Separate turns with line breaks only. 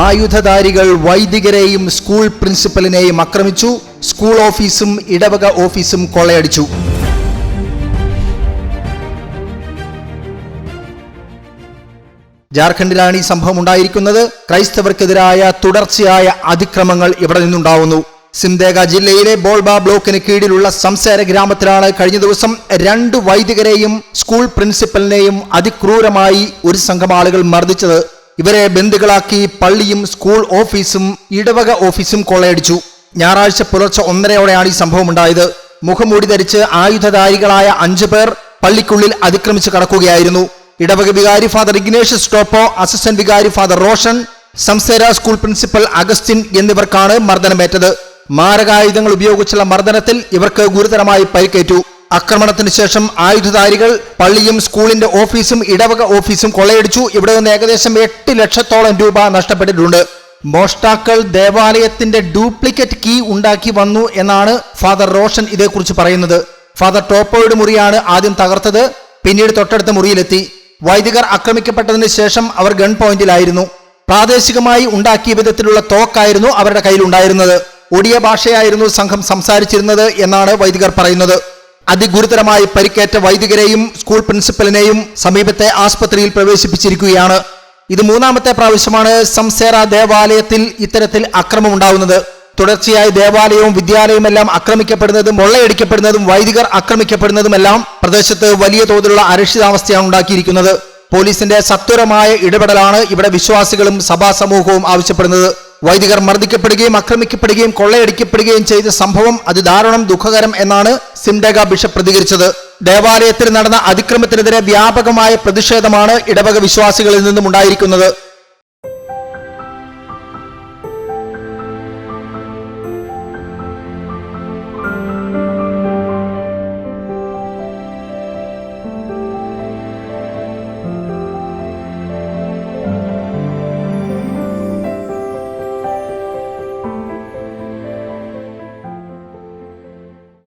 ആയുധധാരികൾ വൈദികരെയും school പ്രിൻസിപ്പലിനെയും ആക്രമിച്ചു. School ഓഫീസും ഇടവക ഓഫീസും കൊള്ളയടിച്ചു. ജാർഖണ്ഡിലാണ് ഈ സംഭവം ഉണ്ടായിരിക്കുന്നത്. ക്രൈസ്തവർക്കെതിരായ തുടർച്ചയായ അതിക്രമങ്ങൾ ഇവിടെ നിന്നുണ്ടാവുന്നു. സിംദേഗ ജില്ലയിലെ ബോൾബ ബ്ലോക്കിന് കീഴിലുള്ള സംസാര ഗ്രാമത്തിലാണ് കഴിഞ്ഞ ദിവസം രണ്ട് വൈദികരെയും സ്കൂൾ പ്രിൻസിപ്പലിനെയും അതിക്രൂരമായി ഒരു സംഘം ആളുകൾ മർദ്ദിച്ചത്. ഇവരെ ബന്ധുക്കളാക്കി പള്ളിയും സ്കൂൾ ഓഫീസും ഇടവക ഓഫീസും കൊള്ളയടിച്ചു. ഞായറാഴ്ച പുലർച്ചെ ഒന്നരയോടെയാണ് ഈ സംഭവം ഉണ്ടായത്. മുഖംമൂടി ധരിച്ച് ആയുധധാരികളായ അഞ്ചു പേർ പള്ളിക്കുള്ളിൽ അതിക്രമിച്ച് കടക്കുകയായിരുന്നു. ഇടവക വികാരി ഫാദർ ഇഗ്നേഷ്യസ് ടോപ്പോ അസിസ്റ്റന്റ് വികാരി father Roshan സംസേര school principal Augustine എന്നിവർക്കാണ് മർദ്ദനമേറ്റത്. മാരകായുധങ്ങൾ ഉപയോഗിച്ചുള്ള മർദ്ദനത്തിൽ ഇവർക്ക് ഗുരുതരമായി പരിക്കേറ്റു. ആക്രമണത്തിന് ശേഷം ആയുധധാരികൾ പള്ളിയും സ്കൂളിന്റെ ഓഫീസും ഇടവക ഓഫീസും കൊള്ളയടിച്ചു. ഇവിടെ നിന്ന് ഏകദേശം എട്ട് ലക്ഷത്തോളം രൂപ നഷ്ടപ്പെട്ടിട്ടുണ്ട്. മോഷ്ടാക്കൾ ദേവാലയത്തിന്റെ ഡ്യൂപ്ലിക്കേറ്റ് കീ ഉണ്ടാക്കി വന്നു എന്നാണ് ഫാദർ റോഷൻ ഇതേക്കുറിച്ച് പറയുന്നത്. ഫാദർ ടോപ്പോയുടെ മുറിയാണ് ആദ്യം തകർത്തത് പിന്നീട് തൊട്ടടുത്ത മുറിയിലെത്തി. വൈദികർ ആക്രമിക്കപ്പെട്ടതിന് ശേഷം അവർ ഗൺ പോയിന്റിലായിരുന്നു. പ്രാദേശികമായി ഉണ്ടാക്കിയ വിധത്തിലുള്ള തോക്കായിരുന്നു അവരുടെ കയ്യിലുണ്ടായിരുന്നത്. ഒടിയ ഭാഷയായിരുന്നു സംഘം സംസാരിച്ചിരുന്നത് എന്നാണ് വൈദികർ പറയുന്നത്. അതിഗുരുതരമായി പരിക്കേറ്റ വൈദികരെയും സ്കൂൾ പ്രിൻസിപ്പലിനെയും സമീപത്തെ ആസ്പത്രിയിൽ പ്രവേശിപ്പിച്ചിരിക്കുകയാണ്. ഇത് മൂന്നാമത്തെ പ്രാവശ്യമാണ് സംസേര ദേവാലയത്തിൽ ഇത്തരത്തിൽ അക്രമം ഉണ്ടാവുന്നത്. തുടർച്ചയായി ദേവാലയവും വിദ്യാലയവും എല്ലാം ആക്രമിക്കപ്പെടുന്നതും കൊള്ളയടിക്കപ്പെടുന്നതും വൈദികർ ആക്രമിക്കപ്പെടുന്നതുമെല്ലാം പ്രദേശത്ത് വലിയ തോതിലുള്ള അരക്ഷിതാവസ്ഥയാണ് ഉണ്ടാക്കിയിരിക്കുന്നത്. പോലീസിന്റെ സത്വരമായ ഇടപെടലാണ് ഇവിടെ വിശ്വാസികളും സഭാ സമൂഹവും ആവശ്യപ്പെടുന്നത്. വൈദികർ മർദ്ദിക്കപ്പെടുകയും ആക്രമിക്കപ്പെടുകയും കൊള്ളയടിക്കപ്പെടുകയും ചെയ്ത സംഭവം അതിദാരുണം ദുഃഖകരം എന്നാണ് സിംഡേഗ ബിഷപ്പ് പ്രതികരിച്ചത്. ദേവാലയത്തിൽ നടന്ന അതിക്രമത്തിനെതിരെ വ്യാപകമായ പ്രതിഷേധമാണ് ഇടവക വിശ്വാസികളിൽ നിന്നും ഉണ്ടായിരിക്കുന്നത്